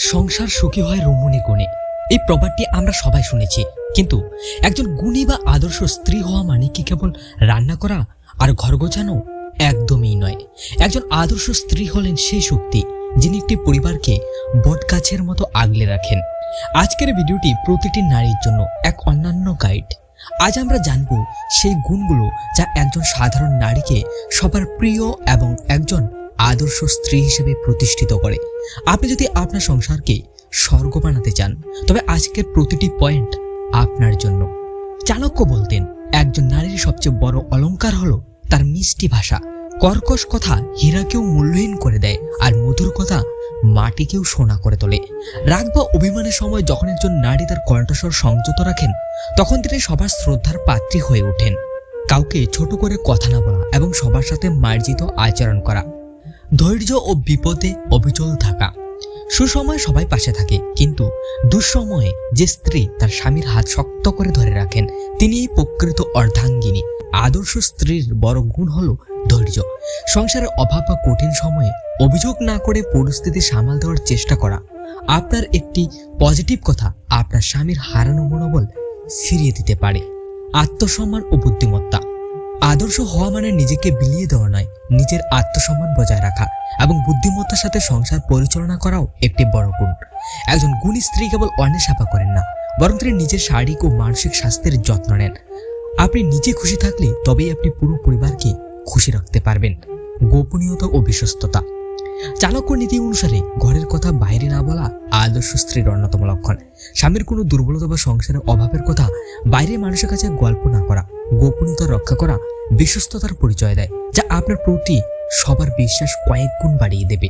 সংসার সুখী হয় রমণী গুণে। এই প্রবাদটি আমরা সবাই শুনেছি। কিন্তু একজন গুণী বা আদর্শ স্ত্রী হওয়া মানে কি কেবল রান্না করা আর ঘর গোছানো? একদমই নয়। একজন আদর্শ স্ত্রী হলেন সেই শক্তি, যিনি একটি পরিবারকে বটগাছের মতো আগলে রাখেন। আজকের ভিডিওটি প্রতিটি নারীর জন্য এক অন্যান্য গাইড আজ আমরা জানব সেই গুণগুলো যা একজন সাধারণ নারীকে সবার প্রিয় এবং একজন আদর্শ স্ত্রী হিসেবে প্রতিষ্ঠিত করে। আপনি যদি আপনার সংসারকে স্বর্গ বানাতে চান, তবে আজকের প্রতিটি পয়েন্ট আপনার জন্য। চাণক্য বলতেন, একজন নারীর সবচেয়ে বড় অলংকার হলো তার মিষ্টি ভাষা। কর্কশ কথা হীরাকেও মূল্যহীন করে দেয় আর মধুর কথা মাটিকেও সোনা করে তোলে। রাগ বা অভিমানের সময় যখন একজন নারী তার কণ্ঠস্বর সংযত রাখেন, তখন তিনি সবার শ্রদ্ধার পাত্রী হয়ে ওঠেন। কাউকে ছোট করে কথা না বলা এবং সবার সাথে মার্জিত আচরণ করা। ধৈর্য ও বিপদে অবিচল থাকা। সুসময় সবাই পাশে থাকে, কিন্তু দুঃসময়ে যে স্ত্রী তার স্বামীর হাত শক্ত করে ধরে রাখেন তিনি প্রকৃত অর্ধাঙ্গিনী। আদর্শ স্ত্রীর বড় গুণ হলো ধৈর্য। সংসারের অভাব বা কঠিন সময়ে অভিযোগ না করে পরিস্থিতি সামাল দেওয়ার চেষ্টা করা। আপনার একটি পজিটিভ কথা, আপনার স্বামীর হারানো মনোবল ফিরিয়ে দিতে পারে। আত্মসম্মান ও বুদ্ধিমত্তা। আদর্শ হওয়া মানে নিজেকে বিলিয়ে দেওয়া নয়, নিজের আত্মসম্মান বজায় রাখা এবং বুদ্ধিমত্তার সাথে সংসার পরিচালনা করাও একটি বড় গুণ। একজন গুণী স্ত্রী কেবল অন্যের সাফা করেন না, বরং তিনি নিজের শারীরিক ও মানসিক স্বাস্থ্যের যত্ন নেন। আপনি নিজে খুশি থাকলে তবেই আপনি পুরো পরিবারকে খুশি রাখতে পারবেন। গোপনীয়তা ও বিশ্বস্ততা। চাণক্য নীতি অনুসারে ঘরের কথা বাইরে না বলা আদর্শ স্ত্রীর অন্যতম লক্ষণ। স্বামীর কোনো দুর্বলতা বা সংসারের অভাবের কথা বাইরে মানুষের কাছে গল্প না করা, গোপনীয়তা রক্ষা করা বিশ্বস্ততার পরিচয় দেয়, যা আপনার প্রতি সবার বিশ্বাস কয়েক গুণ বাড়িয়ে দেবে।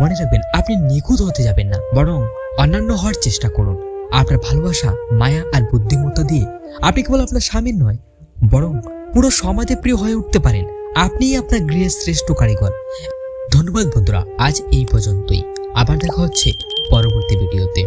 মনে রাখবেন, আপনি নিখুঁত হতে যাবেন না, বরং অন্যান্য হওয়ার চেষ্টা করুন। আপনার ভালোবাসা, মায়া আর বুদ্ধিমত্তা দিয়ে আপনি কেবল আপনার স্বামীর নয়, বরং পুরো সমাজে প্রিয় হয়ে উঠতে পারেন। আপনিই আপনার গৃহের শ্রেষ্ঠ কারিগর। ধন্যবাদ বন্ধুরা আজ এই পর্যন্তই। আবার দেখা হচ্ছে পরবর্তী ভিডিওতে।